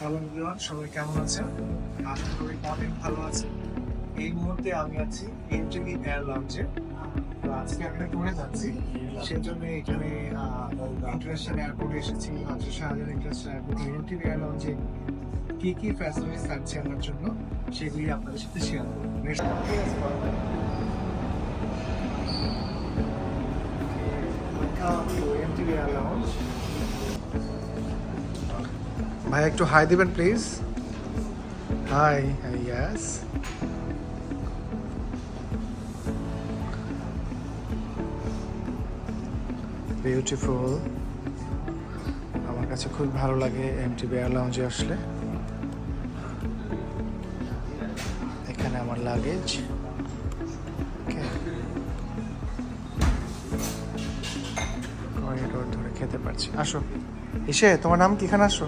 Hello everyone, সবাই কেমন আছেন? আশা করি অনেক ভালো আছে এই মুহূর্তে আমি আছি এনটিভি এয়ার লঞ্চে আজকে আমি ট্যুরে যাচ্ছি। সেজন্য এখানে ইন্টারন্যাশনাল এয়ারপোর্টে এসেছি। হচ্ছে Shahjahan international airport NTV air লঞ্চে কি কি ফ্যাসিলিটিস থাকছে আমার জন্য, সেগুলি আপনাদের সাথে শেয়ার করব। এয়ার লঞ্চ ভাই, একটু হাই দিবেন প্লিজ হাই ইয়াস বিউটিফুল আমার কাছে খুব ভালো লাগে এমটিবি এয়ার লাউঞ্জে আসলে। এখানে আমার লাগেজ ধরে খেতে পারছি। আসো। এসে, তোমার নাম কি এখানে আসো?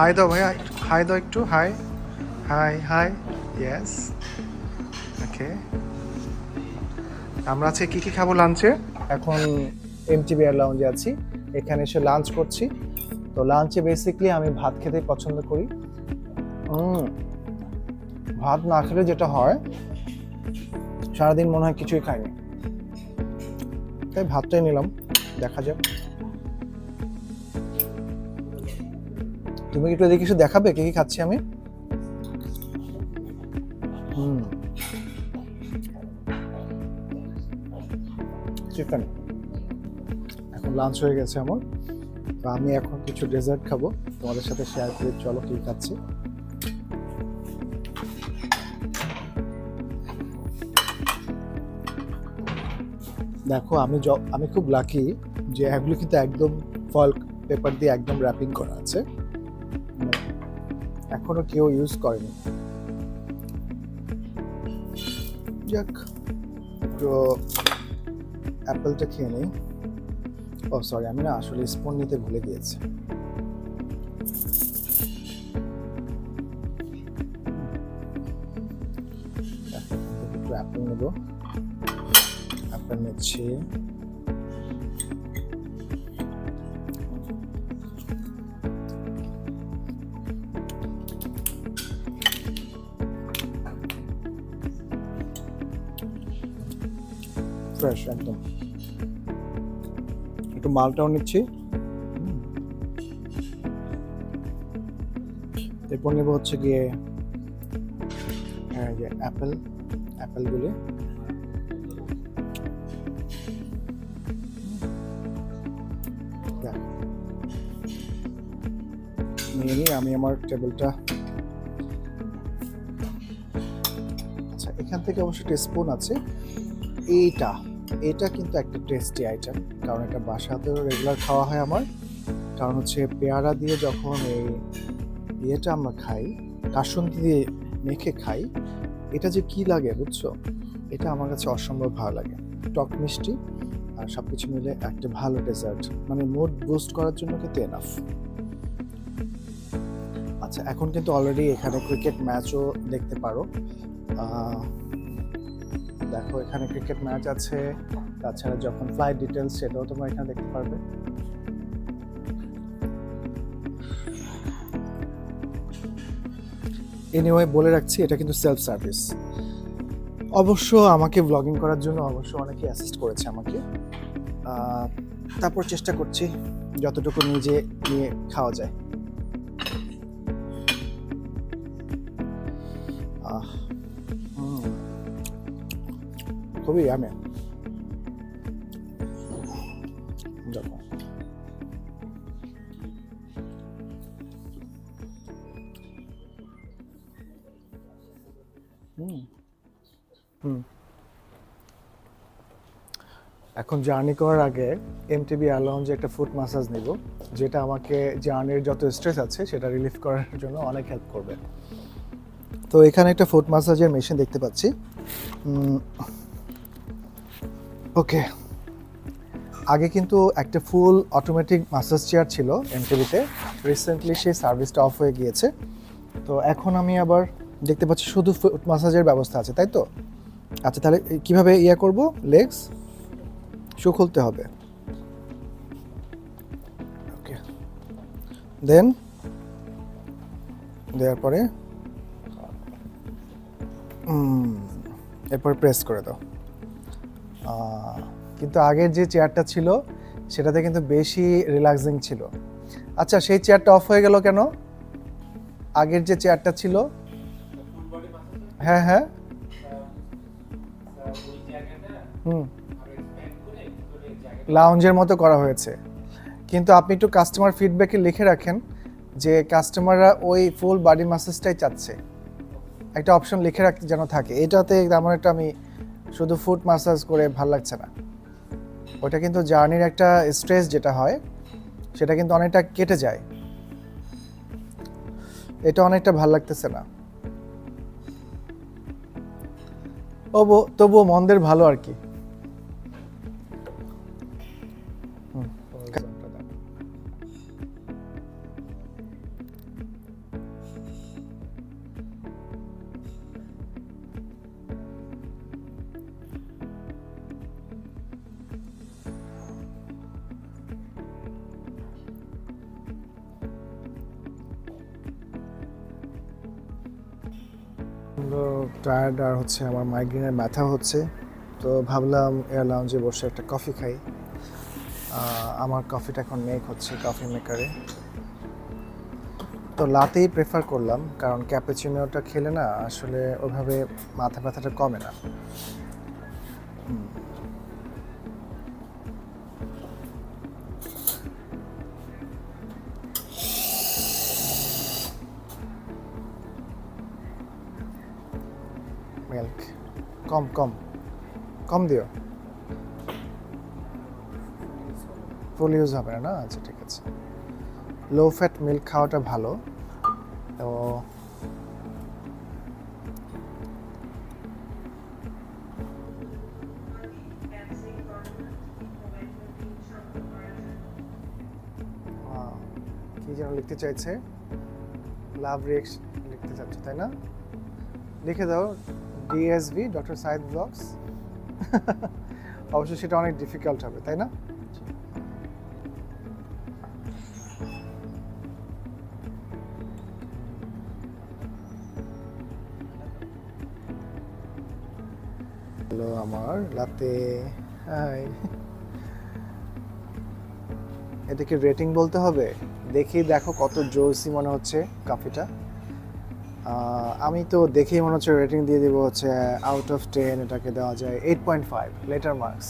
হাই দাও ভাইয়া হাই দাও একটু high high high yes okay আমরা আজকে কি কি খাব লাঞ্চে এখন এমটিবি লাউঞ্জে আছি এখানে এসে লাঞ্চ করছি তো লাঞ্চে বেসিকলি আমি ভাত খেতে পছন্দ করি ভাত না খেলে যেটা হয় সারাদিন মনে হয় কিছুই খাইনি। তাই ভাতটাই নিলাম, দেখা যাক। তুমি একটু এদিকে কিছু দেখাবে কি কি খাচ্ছি আমি? হুম। চিকেন এখন লাঞ্চ হয়ে গেছে আমার। তো আমি এখন কিছু ডেজার্ট খাব। তোমাদের সাথে শেয়ার করে, চলো কি খাচ্ছি। দেখো, আমি আমি খুব লাকি যে এগুলো কিন্তু একদম ফল পেপার দিয়ে একদম র্যাপিং করা আছে। এখনও কেউ ইউজ করেনি। যাক, তো অ্যাপেলটা খেয়ে নিই। ও সরি আমি না আসলে স্পুন নিতে ভুলে গিয়েছি। একটু অ্যাপেল নেব। অ্যাপেল নিচ্ছি। ফ্রেশ একদম। একটু মালটাও নিচ্ছি। এরপর নেব হচ্ছে গিয়ে যে অ্যাপেল, অ্যাপেলগুলি। নিয়ে নিই আমি আমার টেবিলটা আচ্ছা এখান থেকে অবশ্য স্পুন আছে। এইটা। এটা কিন্তু একটা টেস্টি আইটেম কারণ এটা বাসাতেও রেগুলার খাওয়া হয় আমার। কারণ হচ্ছে পেয়ারা দিয়ে যখন এই ইয়েটা আমরা খাই, কাসুন্দি দিয়ে মেখে খাই, এটা যে কি লাগে বুঝছ? এটা আমার কাছে অসম্ভব ভালো লাগে। টক মিষ্টি আর সব কিছু মিলে একটা ভালো ডেজার্ট মানে মুড বুস্ট করার জন্য কিন্তু এনাফ আচ্ছা এখন কিন্তু অলরেডি এখানে ক্রিকেট ম্যাচও দেখতে পারো। দেখো এখানে ক্রিকেট ম্যাচ আছে। তাছাড়া যখন ফ্লাইট ডিটেলস সেটাও তোমরা এখানে দেখতে পারবে। এনিওয়ে বলে রাখছি, এটা কিন্তু সেলফ সার্ভিস অবশ্য আমাকে ব্লগিং করার জন্য অবশ্য অনেকে অ্যাসিস্ট করেছে আমাকে। তারপর চেষ্টা করছি যতটুকু নিজে নিয়ে খাওয়া যায়। আহ খুবই আমি হুম হুম এখন জার্নি করার আগে এমটিবি যে একটা ফুট মাসাজ নিব, যেটা আমাকে জার্নির যত স্ট্রেস আছে সেটা রিলিফ করার জন্য অনেক হেল্প করবে। তো এখানে একটা ফুট মাসাজের মেশিন দেখতে পাচ্ছি। ওকে। আগে কিন্তু একটা ফুল অটোমেটিক মাসাজ চেয়ার ছিল এমটিভিতে। রিসেন্টলি সেই সার্ভিসটা অফ হয়ে গিয়েছে। তো এখন আমি আবার দেখতে পাচ্ছি শুধু ফুট মাসাজের ব্যবস্থা আছে, তাই তো? আচ্ছা তাহলে কীভাবে ইয়ে করব? লেগস শু খুলতে হবে। ওকে। দেন দেওয়ার পরে এরপর প্রেস করে দাও। কিন্তু আগের যে চেয়ারটা ছিল, সেটাতে কিন্তু বেশি রিল্যাক্সিং ছিল। আচ্ছা সেই চেয়ারটা অফ হয়ে গেল কেন? আগের যে চেয়ারটা ছিল? হ্যাঁ হ্যাঁ। হুম। লাউঞ্জের মতো করা হয়েছে। কিন্তু আপনি একটু কাস্টমার ফিডব্যাকে লিখে রাখেন যে কাস্টমাররা ওই ফুল বডি ম্যাসাজটাই চাচ্ছে। একটা অপশন লিখে রাখতে যেন থাকে। এটাতে তেমন একটা আমি শুধু ফুট মাসাজ করে ভালো লাগছে না। ওটা কিন্তু জার্নির একটা স্ট্রেস যেটা হয়, সেটা কিন্তু অনেকটা কেটে যায়। এটা অনেকটা ভালো লাগতেছে না। তবু, তবুও মন্দের ভালো আর কি। টায়ার্ড আর হচ্ছে আমার মাইগ্রেনের ব্যথা হচ্ছে। তো ভাবলাম এয়ার লাউঞ্জে বসে একটা কফি খাই। আমার কফিটা এখন মেক হচ্ছে কফি মেকারে তো লাতেই প্রেফার করলাম, কারণ ক্যাপাচিনোটা খেলে না আসলে ওইভাবে মাথা ব্যথাটা কমে না। মিল্ক কম কম কম দিও। ফুল ইউজ হবে না আচ্ছা ঠিক আছে। লো ফ্যাট মিল্ক খাওয়াটা ভালো। তো কি যেন লিখতে চাইছে? লাভ রিক্স লিখতে চাচ্ছে, তাই না? লিখে দাও। ডিএসভি ডক্টর সাইদ ব্লগস অবশ্য সেটা অনেক ডিফিকাল্ট হবে, তাই না? হলো আমার লাতে, হাই। এটাকে রেটিং বলতে হবে। দেখি দেখো কত জোসি মনে হচ্ছে কফিটা। আমি তো দেখেই মনে হচ্ছে রেটিং দিয়ে দিব হচ্ছে আউট অফ টেন এটাকে দেওয়া যায় eight point five letter marks